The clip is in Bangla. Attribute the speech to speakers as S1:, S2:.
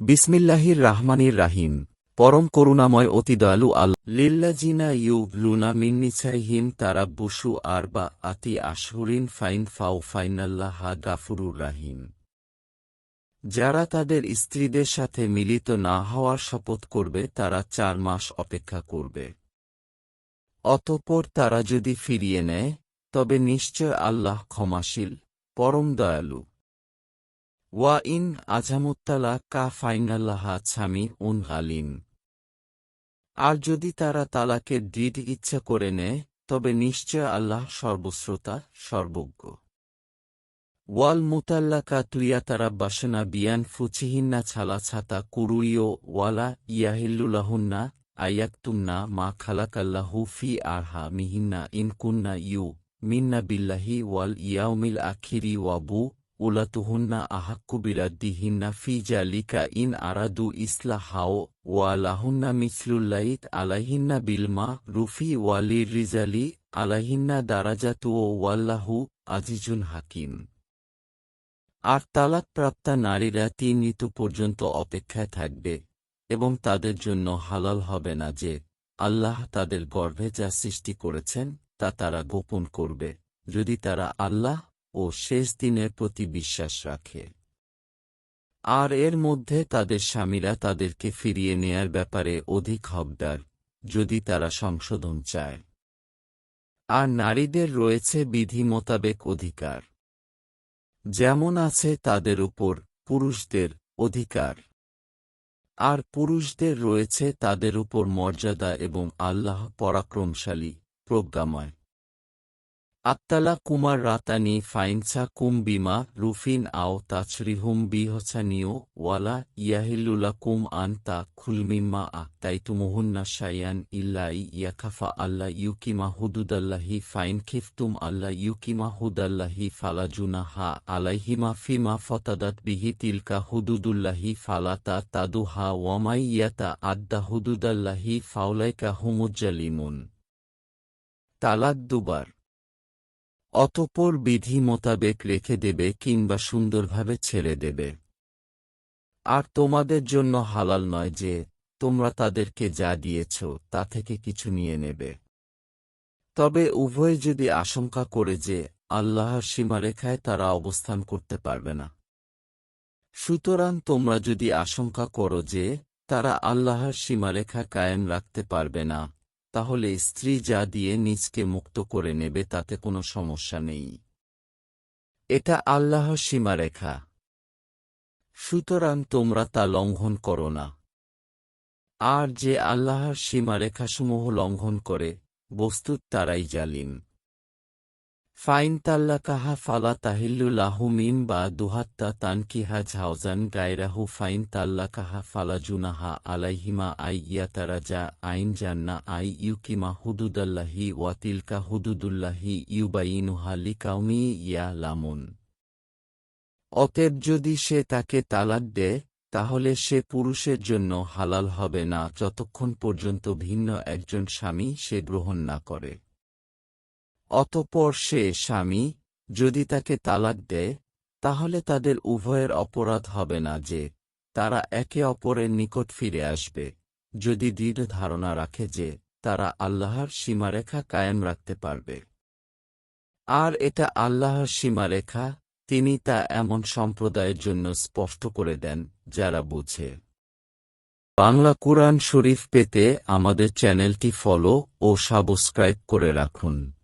S1: বিসমিল্লাহির রাহমানির রাহিম। পরম করুণাময় অতি দয়ালু আল লিল্লাজিনা ইউ লুনা মিন্নিসাইহিম তারা বুসু আর বা আতি আশহুরিন ফাইন ফাও ফাইনাল্লাহা গাফুরুর রাহিম। যারা তাদের স্ত্রীদের সাথে মিলিত না হওয়ার শপথ করবে, তারা চার মাস অপেক্ষা করবে। অতঃপর তারা যদি ফিরিয়ে নেয়, তবে নিশ্চয় আল্লাহ ক্ষমাশীল, পরম দয়ালু। ওয়া ইন আজামুত্তালা কা ফাইনাল্লাহা ছামি উন আলিম আর যদি তারা তালাকের দৃঢ় ইচ্ছা করে নেয়, তবে নিশ্চয় আল্লাহ সর্বশ্রোতা, সর্বজ্ঞ। ওয়াল মুতাল্লাকা তুইয়া তারা বাসনা বিয়ান ফুচিহিন্না ছালা ছাতা কুরুইও ওয়ালা ইয়াহিল্লুলাহুন্না আয়াক্তুমনা মা খালাকাল্লাহু ফি আরহা মিহিন্না ইনকুন্না ইউ মিন্না বিল্লাহি ওয়াল ইয়াউমিল আখিরি ওয়াবু উলাতুহুন্না আহাক্কু বিরাদ্দিহিন্না ফি জালিকা ইন আরাদু ইসলাহাও, ওয়ালাহুন্না মিসলুল্লাইত আলাইহিন্না বিলমা রুফি ওয়ালির রিজালি আলাইহিন্না দারাজাতু ওয়াল্লাহু আজিজুন হাকিম। আর তালাকপ্রাপ্তা নারীরা তিন ঋতু পর্যন্ত অপেক্ষায় থাকবে এবং তাদের জন্য হালাল হবে না যে আল্লাহ তাদের গর্ভে যা সৃষ্টি করেছেন তা তারা গোপন করবে। যদি তারা আল্লাহ ও শেষ দিনের প্রতি বিশ্বাস রাখে। আর এর মধ্যে তাদের স্বামীরা তাদেরকে ফিরিয়ে নেয়ার ব্যাপারে অধিক হকদার, যদি তারা সংশোধন চায়। আর নারীদের রয়েছে বিধি মোতাবেক অধিকার। যেমন আছে তাদের উপর পুরুষদের অধিকার। আর পুরুষদের রয়েছে তাদের উপর মর্যাদা এবং আল্লাহ পরাক্রমশালী প্রজ্ঞাময়। আত্তালা কুমার রাতানি ফাইনসা কুম বিমা রুফিন আও তাছরিহুম বিহসানিও ওয়ালা ইয়াহিল্লুলা কুম আন্তা খুলমিম্মা আক্তাইতুমুহুন্না শায়ান ইল্লাই ইয়াখাফা আল্লাহ ইউকিমা হুদুদাল্লাহি ফাইন খিফতুম আল্লাহ ইউকিমা হুদাল্লাহি ফালা জুনাহা আলাইহিমা ফিমা ফতাদাত বিহি তিলকা হুদুদুল্লাহি ফালাতা তাদুহা ওয়ামাই ইয়াতা আদ্দা হুদুদাল্লাহি ফাউলাইকা হুমুজ্জালিমুন। তালাক দুবার। অতপর বিধি মোতাবেক রেখে দেবে কিংবা সুন্দরভাবে ছেড়ে দেবে। আর তোমাদের জন্য হালাল নয় যে, তোমরা তাদেরকে যা দিয়েছ, তা থেকে কিছু নিয়ে নেবে। তবে উভয় যদি আশঙ্কা করে যে, আল্লাহর সীমারেখায় তারা অবস্থান করতে পারবে না। সুতরাং তোমরা যদি আশঙ্কা করো যে, তারা আল্লাহর সীমারেখা কায়েম রাখতে পারবে না তাহলে স্ত্রী যা দিয়ে নিজকে মুক্ত করে নেবে তাতে কোনো সমস্যা নেই। এটা আল্লাহর সীমারেখা। সুতরাং তোমরা তা লঙ্ঘন করো না। আর যে আল্লাহর সীমারেখাসমূহ লঙ্ঘন করে, বস্তুত তারাই জালিম। ফাইন তাল্লাকাহা ফালা তাহিল্লু লাহু মিন বা দুহাত্তা তানকিহা ঝাউজান গায়রাহু ফাইন তাল্লাকাহা ফালা জুনাহা আলাইহিমা আই ইয়াতারা যা আইন জান্না আই ইউকিমা হুদুদাল্লাহি ওয়াতিলকা হুদুদুল্লাহি ইউবাইনুহা লিকাউমি ইয়া লামুন। অতএব যদি সে তাকে তালাক দেয় তাহলে সে পুরুষের জন্য হালাল হবে না, যতক্ষণ পর্যন্ত ভিন্ন একজন স্বামী সে গ্রহণ না করে। অতপর সে স্বামী যদি তাকে তালাক দেয়, তাহলে তাদের উভয়ের অপরাধ হবে না যে তারা একে অপরের নিকট ফিরে আসবে। যদি দৃঢ় ধারণা রাখে যে তারা আল্লাহর সীমারেখা কায়েম রাখতে পারবে। আর এটা আল্লাহর সীমারেখা, তিনি তা এমন সম্প্রদায়ের জন্য স্পষ্ট করে দেন, যারা বুঝে। বাংলা কুরআন শরীফ পেতে আমাদের চ্যানেলটি ফলো ও সাবস্ক্রাইব করে রাখুন।